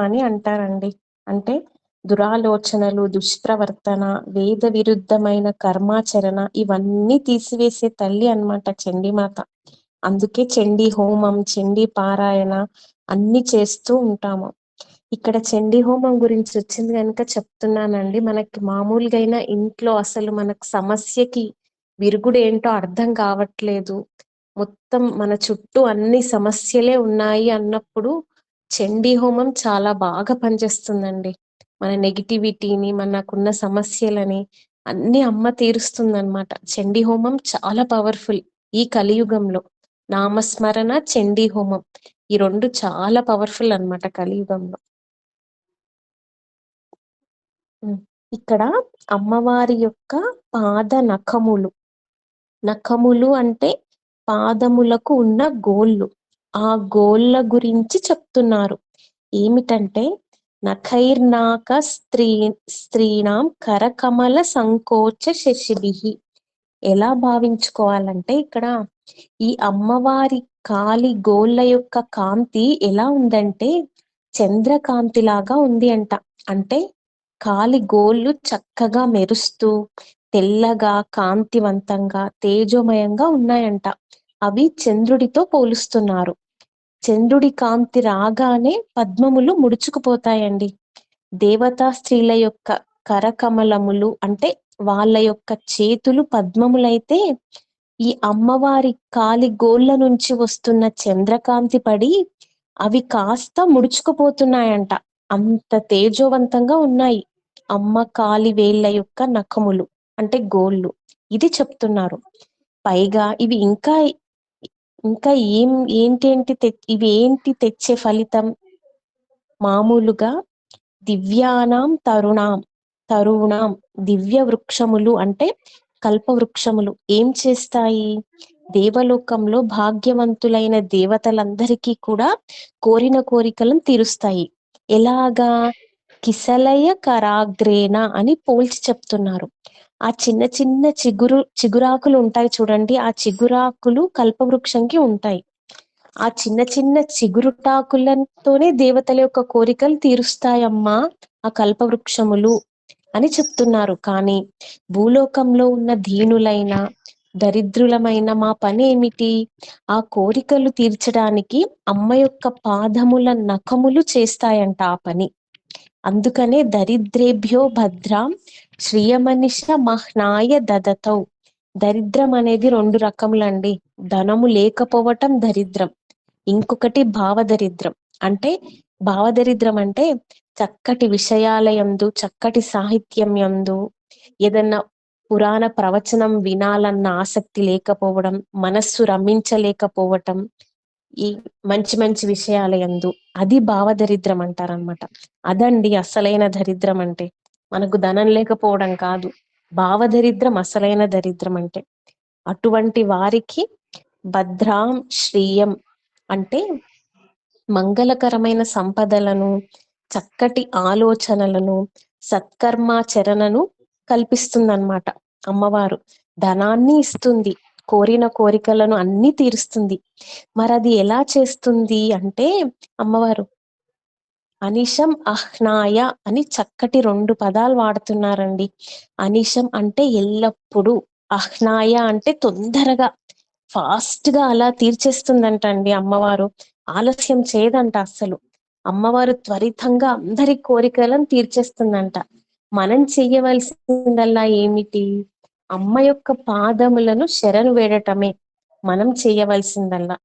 అని అంటారండి. అంటే దురాలోచనలు దుష్ప్రవర్తన వేద విరుద్ధమైన కర్మాచరణ ఇవన్నీ తీసివేసే తల్లి అనమాట చండిమాత. అందుకే చండీ హోమం చండీ పారాయణ అన్ని చేస్తూ ఉంటాము. ఇక్కడ చండీ హోమం గురించి వచ్చింది కనుక చెప్తున్నానండి. మనకి మామూలుగా ఇంట్లో అసలు మనకు సమస్యకి విరుగుడు ఏంటో అర్థం కావట్లేదు. మొత్తం మన చుట్టూ అన్ని సమస్యలే ఉన్నాయి అన్నప్పుడు చండీ హోమం చాలా బాగా పనిచేస్తుందండి. మన నెగిటివిటీని మనకున్న సమస్యలని అన్ని అమ్మ తీరుస్తుందన్నమాట. చండీ హోమం చాలా పవర్ఫుల్ ఈ కలియుగంలో. నామస్మరణ చండీ హోమం ఈ రెండు చాలా పవర్ఫుల్ అన్నమాట కలియుగంలో. ఇక్కడ అమ్మవారి యొక్క పాద నఖములు. నఖములు అంటే పాదములకు ఉన్న గోళ్ళు. ఆ గోళ్ళ గురించి చెప్తున్నారు. ఏమిటంటే నఖైర్నాక స్త్రీ స్త్రీణం కరకమల సంకోచ శశిభిహి ఎలా భావించుకోవాలంటే ఇక్కడ ఈ అమ్మవారి కాలి గోళ్ళ యొక్క కాంతి ఎలా ఉందంటే చంద్రకాంతి లాగా ఉంది అంట. అంటే కాలి గోళ్ళు చక్కగా మెరుస్తూ తెల్లగా కాంతివంతంగా తేజోమయంగా ఉన్నాయంట. అవి చంద్రుడితో పోలుస్తున్నారు. చంద్రుడి కాంతి రాగానే పద్మములు ముడుచుకుపోతాయండి. దేవతా స్త్రీల యొక్క కరకమలములు అంటే వాళ్ళ యొక్క చేతులు పద్మములైతే ఈ అమ్మవారి కాలి గోళ్ళ నుంచి వస్తున్న చంద్రకాంతి పడి అవి కాస్త ముడుచుకుపోతున్నాయంట. అంత తేజోవంతంగా ఉన్నాయి. అమ్మ కాలి వేళ్ళ యొక్క నఖములు అంటే గోళ్ళు. ఇది చెప్తున్నారు. పైగా ఇవి ఇంకా ఇంకా ఏం ఏంటేంటి ఇవి ఏంటి తెచ్చే ఫలితం? మామూలుగా దివ్యానాం తరుణాం తరుణాం దివ్య వృక్షములు అంటే కల్ప వృక్షములు. ఏం చేస్తాయి? దేవలోకంలో భాగ్యవంతులైన దేవతలందరికీ కూడా కోరిన కోరికలను తీరుస్తాయి. ఎలాగా? కిసలయ కరాగ్రేణ అని పోల్చి చెప్తున్నారు. ఆ చిన్న చిన్న చిగురు చిగురాకులు ఉంటాయి చూడండి. ఆ చిగురాకులు కల్పవృక్షంకి ఉంటాయి. ఆ చిన్న చిన్న చిగురుటాకులతోనే దేవతల యొక్క కోరికలు తీరుస్తాయమ్మా ఆ కల్పవృక్షములు అని చెప్తున్నారు. కానీ భూలోకంలో ఉన్న దీనులైన దరిద్రులమైన మా పని ఏమిటి ఆ కోరికలు తీర్చడానికి అమ్మ యొక్క పాదముల నఖములు చేస్తాయంట ఆ పని. అందుకనే దరిద్రేభ్యో భద్రాం శ్రియమనిష మహ్నాయ దదతౌ. దరిద్రం అనేది రెండు రకములండి. ధనము లేకపోవటం దరిద్రం. ఇంకొకటి భావదరిద్రం. అంటే భావదరిద్రం అంటే చక్కటి విషయాల యందు చక్కటి సాహిత్యం యందు ఏదన్నా పురాణ ప్రవచనం వినాలన్న ఆసక్తి లేకపోవడం మనస్సు రమించలేకపోవటం ఈ మంచి మంచి విషయాల ఎందు అది భావదరిద్రం అంటారనమాట అదండి అసలైన దరిద్రం అంటే. మనకు ధనం లేకపోవడం కాదు. భావదరిద్రం అసలైన దరిద్రం అంటే. అటువంటి వారికి భద్రాం శ్రీయం అంటే మంగళకరమైన సంపదలను చక్కటి ఆలోచనలను సత్కర్మాచరణను కల్పిస్తుందన్నమాట అమ్మవారు. ధనాన్ని ఇస్తుంది. కోరిన కోరికలను అన్ని తీరుస్తుంది. మరి అది ఎలా చేస్తుంది అంటే అమ్మవారు అనిశం అహ్నాయ అని చక్కటి రెండు పదాలు వాడుతున్నారండి. అనిశం అంటే ఎల్లప్పుడూ అహ్నాయ అంటే తొందరగా ఫాస్ట్గా అలా తీర్చేస్తుందంట అండి అమ్మవారు. ఆలస్యం చేయదంట అస్సలు. అమ్మవారు త్వరితంగా అందరి కోరికలను తీర్చేస్తుందంట. మనం చెయ్యవలసిందల్లా ఏమిటి? అమ్మ యొక్క పాదములను శరణు వేడటమే మనం చేయవలసిందల్లా.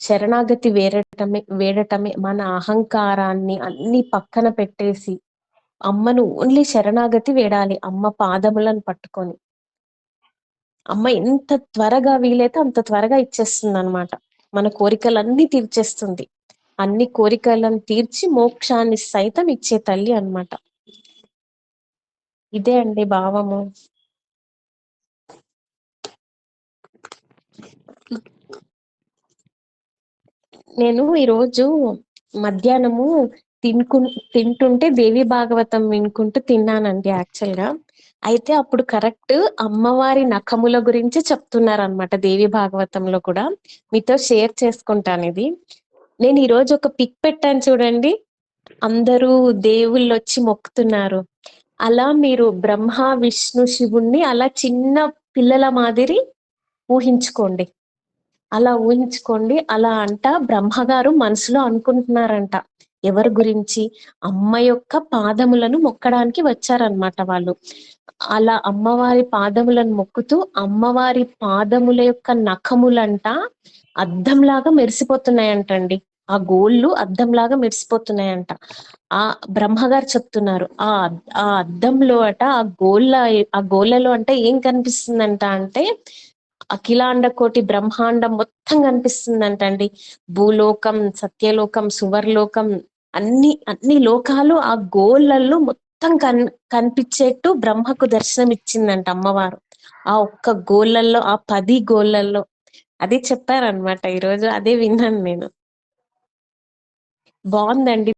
శరణాగతి వేరటమే వేడటమే మన అహంకారాన్ని అన్ని పక్కన పెట్టేసి అమ్మను ఓన్లీ శరణాగతి వేడాలి అమ్మ పాదములను పట్టుకొని. అమ్మ ఎంత త్వరగా వీలైతే అంత త్వరగా ఇచ్చేస్తుంది అనమాట మన కోరికలన్నీ తీర్చేస్తుంది. అన్ని కోరికలను తీర్చి మోక్షాన్ని సైతం ఇచ్చే తల్లి అన్నమాట. ఇదే అండి భావము. నేను ఈరోజు మధ్యాహ్నము తినుకు తింటుంటే దేవి భాగవతం వినుకుంటూ తిన్నానండి యాక్చువల్గా. అయితే అప్పుడు కరెక్ట్ అమ్మవారి నఖముల గురించి చెప్తున్నారనమాట దేవి భాగవతంలో కూడా. మీతో షేర్ చేసుకుంటాను ఇది. నేను ఈరోజు ఒక పిక్ పెట్టాను చూడండి. అందరూ దేవుళ్ళు వచ్చి మొక్కుతున్నారు. అలా మీరు బ్రహ్మ విష్ణు శివుణ్ణి అలా చిన్న పిల్లల మాదిరి ఊహించుకోండి. అలా ఊహించుకోండి అలా అంట బ్రహ్మగారు మనసులో అనుకుంటున్నారంట. ఎవరి గురించి? అమ్మ యొక్క పాదములను మొక్కడానికి వచ్చారనమాట వాళ్ళు. అలా అమ్మవారి పాదములను మొక్కుతూ అమ్మవారి పాదముల యొక్క నఖములంట అద్దంలాగా మెరిసిపోతున్నాయంటండి. ఆ గోళ్ళు అద్దంలాగా మెరిసిపోతున్నాయంట. ఆ బ్రహ్మగారు చెప్తున్నారు ఆ ఆ అద్దంలో అట ఆ గోళ్ళ ఆ గోళ్ళలో అంటే ఏం కనిపిస్తుందంట అంటే అఖిలాండ కోటి బ్రహ్మాండం మొత్తం కనిపిస్తుందంట అండి భూలోకం సత్యలోకం సువర్లోకం అన్ని అన్ని లోకాలు ఆ గోళ్ళల్లో మొత్తం కన్ కనిపించేట్టు బ్రహ్మకు దర్శనం ఇచ్చిందంట అమ్మవారు. ఆ ఒక్క గోళ్ళల్లో ఆ పది గోళ్ళల్లో అది చెప్పారనమాట ఈరోజు అదే విన్నాను నేను. బాగుందండి.